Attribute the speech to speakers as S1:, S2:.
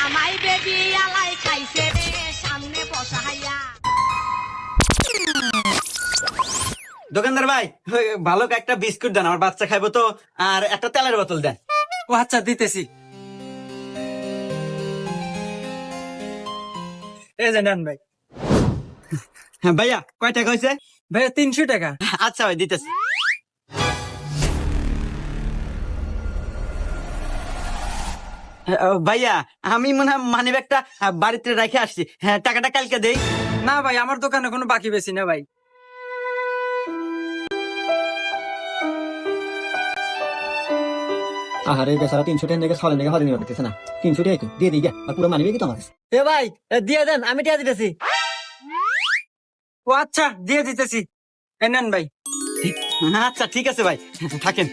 S1: জামাই বেবি আলাই খাইছে রে সামনে বসাইয়া
S2: দোকানদার ভাই ভালো একটা বিস্কুট দেন আমার বাচ্চা খাইবো তো আর একটা তেলের বোতল দেন।
S3: ও আচ্ছা দিতেছি। এই যে নেন ভাই।
S2: হ্যাঁ ভাইয়া কয় টাকা হয়েছে
S3: ভাইয়া তিনশো টাকা।
S2: আচ্ছা ভাই দিতেছি। ভাইয়া আমি মনে হয় মানি ব্যাগটা বাড়িতে রেখে আসছি। হ্যাঁ টাকাটা কালকে দেই।
S3: না ভাই আমার দোকানে কোনো বাকি বেশি না ভাই।
S4: আহারে বেচারা তিনশো টাকা থেকে ছয় টাকা হাতে নিয়ে না। তিনশো টাকা তো দিয়ে দিই গে। আর পুরো মানিবে কি তোমার?
S5: এ ভাই দিয়ে দেন আমি টিয়া দিতেছি।
S3: ও আচ্ছা দিয়ে দিতেছি। নেন ভাই।
S2: আচ্ছা ঠিক আছে ভাই। থাকেন।